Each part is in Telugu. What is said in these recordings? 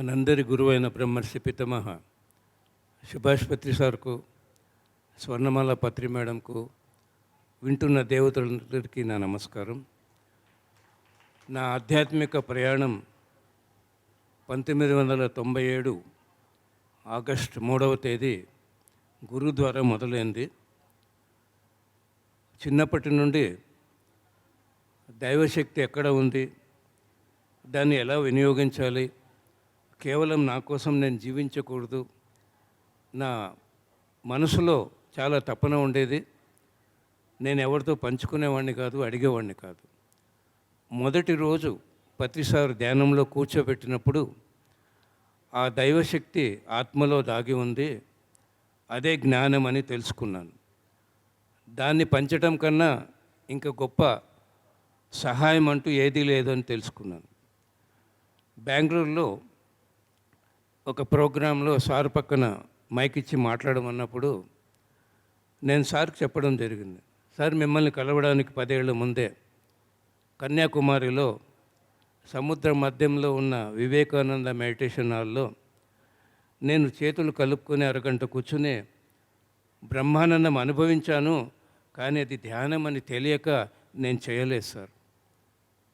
మనందరి గురువైన బ్రహ్మర్షి పితమహ సుభాష్ పత్రి సార్కు స్వర్ణమాల పత్రి మేడంకు వింటున్న దేవతలందరికీ నా నమస్కారం. నా ఆధ్యాత్మిక ప్రయాణం పంతొమ్మిది వందల తొంభై ఏడు ఆగస్ట్ మూడవ తేదీ గురువు ద్వారా మొదలైంది. చిన్నప్పటి నుండి దైవశక్తి ఎక్కడ ఉంది దాన్ని ఎలా వినియోగించాలి కేవలం నా కోసం నేను జీవించకూడదు. నా మనసులో చాలా తపన ఉండేది. నేను ఎవరితో పంచుకునేవాడిని కాదు అడిగేవాడిని కాదు. మొదటి రోజు ప్రతిసారి ధ్యానంలో కూర్చోబెట్టినప్పుడు ఆ దైవశక్తి ఆత్మలో దాగి ఉంది. అదే జ్ఞానం అని తెలుసుకున్నాను. దాన్ని పంచడం కన్నా ఇంకా గొప్ప సహాయం అంటూ ఏదీ లేదని తెలుసుకున్నాను. బెంగళూరులో ఒక ప్రోగ్రాంలో సార్ పక్కన మైక్ ఇచ్చి మాట్లాడమన్నప్పుడు నేను సార్కి చెప్పడం జరిగింది. సార్ మిమ్మల్ని కలవడానికి పదేళ్ళ ముందే కన్యాకుమారిలో సముద్ర మధ్యంలో ఉన్న వివేకానంద మెడిటేషన్ హాల్లో నేను చేతులు కలుపుకొని అరగంట కూర్చుని బ్రహ్మానందం అనుభవించాను కానీ అది ధ్యానం అని తెలియక నేను చేయలేదు సార్.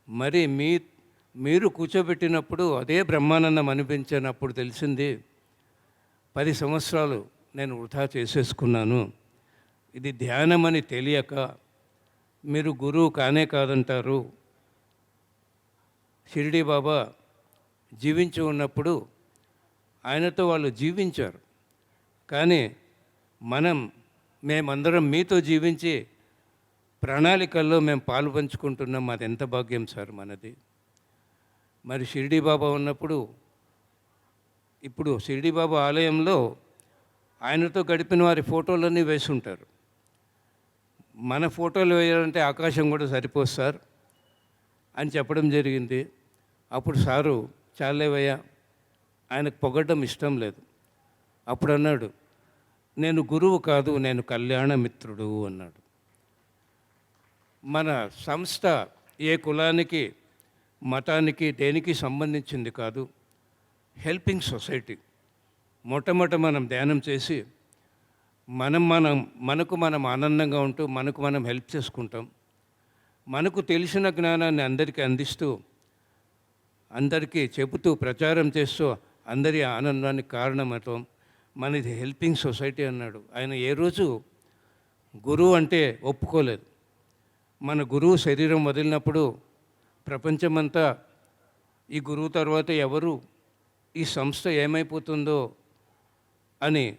మరి మీ మీరు కూర్చోబెట్టినప్పుడు అదే బ్రహ్మానందం అనిపించినప్పుడు తెలిసింది పది సంవత్సరాలు నేను వృధా చేసేసుకున్నాను. ఇది ధ్యానం అని తెలియక మీరు గురువు కానే కాదంటారు. షిరిడి బాబా జీవించి ఉన్నప్పుడు ఆయనతో వాళ్ళు జీవించారు. కానీ మనం మేమందరం మీతో జీవించి ప్రణాళికల్లో మేము పాలు పంచుకుంటున్నాం. అది ఎంత భాగ్యం సార్ మనది? మరి షిరిడి బాబా ఉన్నప్పుడు ఇప్పుడు షిరిడి బాబా ఆలయంలో ఆయనతో గడిపిన వారి ఫోటోలన్నీ వేసి ఉంటారు మన ఫోటోలు వేయాలంటే ఆకాశం కూడా సరిపోదు సార్ అని చెప్పడం జరిగింది. అప్పుడు సారు చాలేవయ్యా ఆయనకు పొగడ్డం ఇష్టం లేదు. అప్పుడు అన్నాడు నేను గురువు కాదు నేను కళ్యాణ మిత్రుడు అన్నాడు. మన సంస్థ ఏ కులానికి మతానికి దేనికి సంబంధించింది కాదు. Helping society. మొట్టమొదట మనం ధ్యానం చేసి మనం మనం మనకు మనం ఆనందంగా ఉంటూ మనకు మనం హెల్ప్ చేసుకుంటాం. మనకు తెలిసిన జ్ఞానాన్ని అందరికీ అందిస్తూ అందరికీ చెబుతూ ప్రచారం చేస్తూ అందరి ఆనందానికి కారణమవుతాం. మనది హెల్పింగ్ సొసైటీ అన్నాడు. ఆయన ఏ రోజు గురువు అంటే ఒప్పుకోలేదు. మన గురువు శరీరం వదిలినప్పుడు ప్రపంచమంతా ఈ గురువు తర్వాత ఎవరు? ఈ సంస్థ ఏమైపోతుందో అని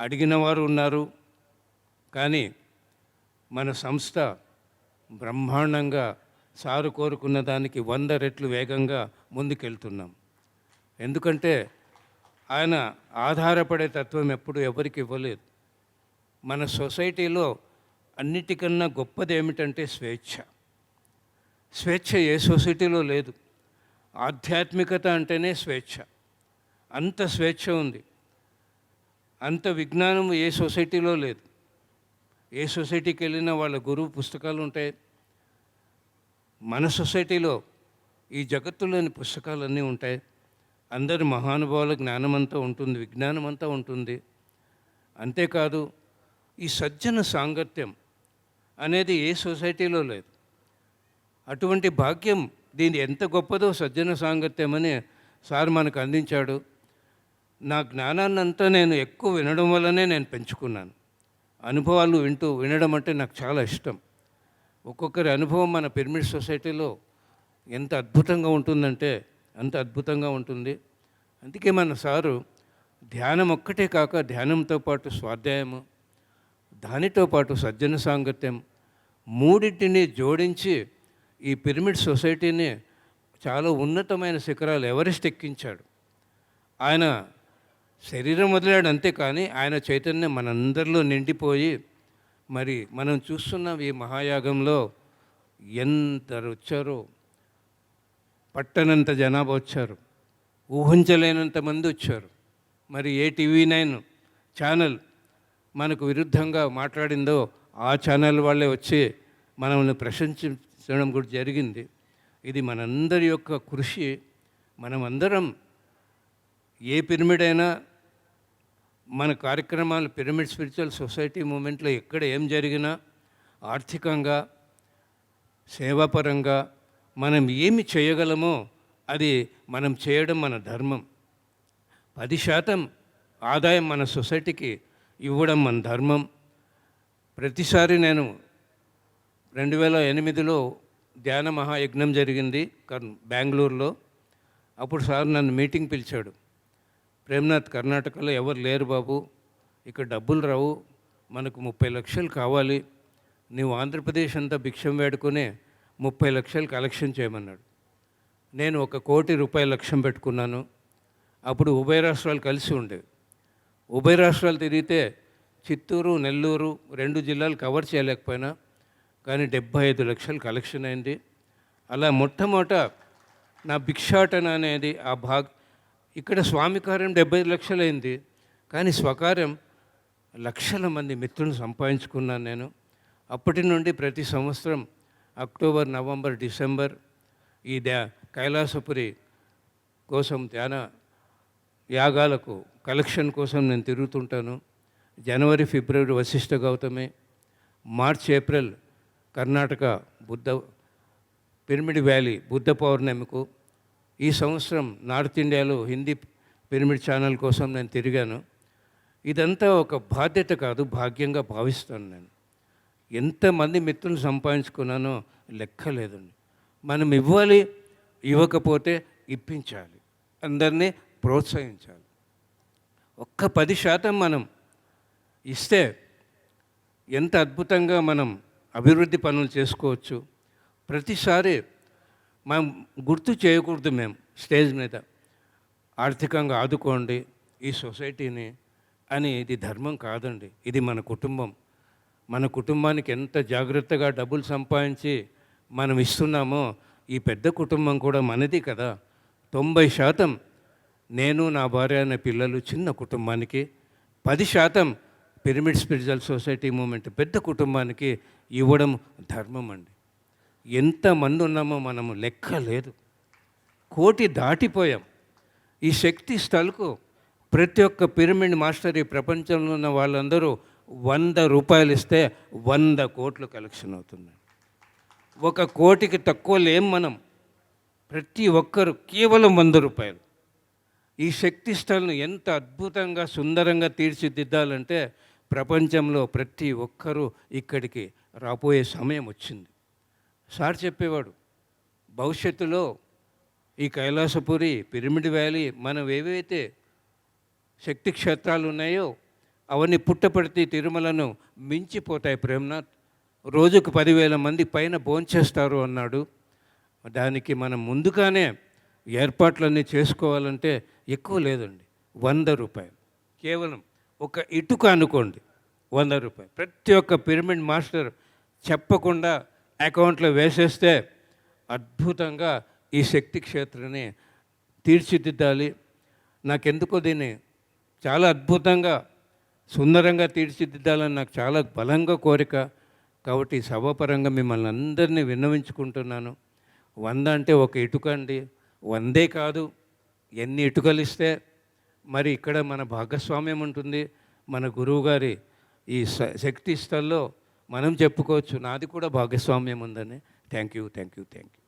అడిగిన వారు ఉన్నారు. కానీ మన సంస్థ బ్రహ్మాండంగా సారు కోరుకున్న దానికి వంద రెట్లు వేగంగా ముందుకెళ్తున్నాం. ఎందుకంటే ఆయన ఆధారపడే తత్వం ఎప్పుడు ఎవరికి ఇవ్వలేదు. మన సొసైటీలో అన్నిటికన్నా గొప్పది ఏమిటంటే స్వేచ్ఛ. స్వేచ్ఛ ఏ సొసైటీలో లేదు. ఆధ్యాత్మికత అంటేనే స్వేచ్ఛ. అంత స్వేచ్ఛ ఉంది. అంత విజ్ఞానం ఏ సొసైటీలో లేదు. ఏ సొసైటీకి వెళ్ళినా వాళ్ళ గురువు పుస్తకాలు ఉంటాయి. మన సొసైటీలో ఈ జగత్తులోని పుస్తకాలన్నీ ఉంటాయి. అందరి మహానుభావుల జ్ఞానం అంతా ఉంటుంది విజ్ఞానం అంతా ఉంటుంది. అంతేకాదు ఈ సజ్జన సాంగత్యం అనేది ఏ సొసైటీలో లేదు. అటువంటి భాగ్యం దీని ఎంత గొప్పదో సజ్జన సాంగత్యమని సార్ మనకు అందించాడు. నా జ్ఞానాన్ని అంతా నేను ఎక్కువ వినడం వల్లనే నేను పెంచుకున్నాను. అనుభవాలు వింటూ వినడం అంటే నాకు చాలా ఇష్టం. ఒక్కొక్కరి అనుభవం మన పిరమిడ్ సొసైటీలో ఎంత అద్భుతంగా ఉంటుందంటే అంత అద్భుతంగా ఉంటుంది. అందుకే మన సారు ధ్యానం ఒక్కటే కాక ధ్యానంతో పాటు స్వాధ్యాయము దానితో పాటు సజ్జన సాంగత్యం మూడింటిని జోడించి ఈ పిరమిడ్ సొసైటీని చాలా ఉన్నతమైన శిఖరాలు ఎవరెస్ట్ ఎక్కించాడు. ఆయన శరీరం వదిలాడు అంతే కానీ ఆయన చైతన్యం మనందరిలో నిండిపోయి మరి మనం చూస్తున్నాం ఈ మహాయాగంలో ఎంత వచ్చారో పట్టనంత జనాభా వచ్చారు ఊహించలేనంత మంది వచ్చారు. మరి ఏ టీవీ నైన్ ఛానల్ మనకు విరుద్ధంగా మాట్లాడిందో ఆ ఛానల్ వాళ్ళే వచ్చి మనల్ని ప్రశంసించడం కూడా జరిగింది. ఇది మనందరి యొక్క కృషి. మనమందరం ఏ పిరమిడ్ అయినా మన కార్యక్రమాలు పిరమిడ్ స్పిరిచువల్ సొసైటీ మూమెంట్లో ఎక్కడ ఏం జరిగినా ఆర్థికంగా సేవాపరంగా మనం ఏమి చేయగలమో అది మనం చేయడం మన ధర్మం. పది శాతం ఆదాయం మన సొసైటీకి ఇవ్వడం మన ధర్మం. ప్రతిసారి నేను రెండు వేల ఎనిమిదిలో ధ్యాన మహాయజ్ఞం జరిగింది కర్- బెంగళూరులో. అప్పుడు సార్ నన్ను మీటింగ్ పిలిచాడు. ప్రేమ్నాథ్ కర్ణాటకలో ఎవరు లేరు బాబు. ఇక్కడ డబ్బులు రావు. మనకు ముప్పై లక్షలు కావాలి. నీవు ఆంధ్రప్రదేశ్ అంతా భిక్షం వేడుకునే ముప్పై లక్షలు కలెక్షన్ చేయమన్నాడు. నేను ఒక కోటి రూపాయల లక్ష్యం పెట్టుకున్నాను. అప్పుడు ఉభయ రాష్ట్రాలు కలిసి ఉండేవి ఉభయ రాష్ట్రాలు తిరిగితే చిత్తూరు నెల్లూరు రెండు జిల్లాలు కవర్ చేయలేకపోయినా కానీ డెబ్బై ఐదు లక్షలు కలెక్షన్ అయింది. అలా మొట్టమొదట నా భిక్షాటన అనేది ఆ భాగ్ ఇక్కడ స్వామి కార్యం డెబ్బై ఐదు లక్షలు అయింది. కానీ స్వకార్యం లక్షల మంది మిత్రులను సంపాదించుకున్నాను నేను. అప్పటి నుండి ప్రతి సంవత్సరం అక్టోబర్ నవంబర్ డిసెంబర్ ఈ ధ్యా కైలాసపురి కోసం ధ్యాన యాగాలకు కలెక్షన్ కోసం నేను తిరుగుతుంటాను. జనవరి ఫిబ్రవరి వశిష్ఠ గౌతమి మార్చ్ April Karnataka Buddha Pyramid Valley Buddha పౌర్ణమికు ఈ సంవత్సరం నార్త్ ఇండియాలో హిందీ పిరమిడ్ ఛానల్ కోసం నేను తిరిగాను. ఇదంతా ఒక బాధ్యత కాదు భాగ్యంగా భావిస్తాను నేను. ఎంతమంది మిత్రులు సంపాదించుకున్నానో లెక్క లేదండి మనం ఇవ్వాలి ఇవ్వకపోతే ఇప్పించాలి. అందరినీ ప్రోత్సహించాలి. ఒక్క పది శాతం మనం ఇస్తే ఎంత అద్భుతంగా మనం అభివృద్ధి పనులు చేసుకోవచ్చు. ప్రతిసారి మనం గుర్తు చేయకూడదు మేము స్టేజ్ మీద. ఆర్థికంగా ఆదుకోండి ఈ సొసైటీని అని ఇది ధర్మం కాదండి. ఇది మన కుటుంబం. మన కుటుంబానికి ఎంత జాగ్రత్తగా డబ్బులు సంపాదించి మనం ఇస్తున్నామో ఈ పెద్ద కుటుంబం కూడా మనది కదా. తొంభై శాతం నేను నా భార్య అనే పిల్లలు చిన్న కుటుంబానికి పది శాతం పిరమిడ్ స్పిరిచువల్ సొసైటీ మూమెంట్ పెద్ద కుటుంబానికి ఇవ్వడం ధర్మం అండి. ఎంతమంది ఉన్నామో మనము లెక్క లేదు. కోటి దాటిపోయాం. ఈ శక్తి స్థలకు ప్రతి ఒక్క పిరమిడ్ మాస్టర్ ఈ ప్రపంచంలో ఉన్న వాళ్ళందరూ వంద రూపాయలు ఇస్తే వంద కోట్లు కలెక్షన్ అవుతుంది ఒక కోటికి తక్కువ లేం మనం. ప్రతి ఒక్కరు కేవలం వంద రూపాయలు. ఈ శక్తి స్థలను ఎంత అద్భుతంగా సుందరంగా తీర్చిదిద్దాలంటే ప్రపంచంలో ప్రతి ఒక్కరూ ఇక్కడికి రాబోయే సమయం వచ్చింది. సార్ చెప్పేవాడు భవిష్యత్తులో ఈ కైలాసపురి పిరమిడ్ వ్యాలీ మనం ఏవైతే శక్తి క్షేత్రాలు ఉన్నాయో అవన్నీ పుట్టపడితే తిరుమలను మించిపోతాయి ప్రేమ్నాథ్. రోజుకు పదివేల మంది పైన భోంచేస్తారు అన్నాడు. దానికి మనం ముందుగానే ఏర్పాట్లన్నీ చేసుకోవాలంటే ఎక్కువ లేదండి వంద రూపాయలు. కేవలం ఒక ఇటుక అనుకోండి వంద రూపాయలు. ప్రతి ఒక్క పిరమిడ్ మాస్టర్ చెప్పకుండా అకౌంట్లో వేసేస్తే అద్భుతంగా ఈ శక్తి క్షేత్రాన్ని తీర్చిదిద్దాలి. నాకెందుకో దీన్ని చాలా అద్భుతంగా సుందరంగా తీర్చిదిద్దాలని నాకు చాలా బలంగా కోరిక. కాబట్టి సభాపరంగా మిమ్మల్ని అందరినీ విన్నవించుకుంటున్నాను. వంద అంటే ఒక ఇటుక అండి. వందే కాదు. ఎన్ని ఇటుకలు ఇస్తే మరి ఇక్కడ మన భాగస్వామ్యం ఉంటుంది. మన గురువుగారి ఈ శక్తి స్థల్లో మనం చెప్పుకోవచ్చు. నాది కూడా భాగస్వామ్యం ఉందని. Thank you thank you thank you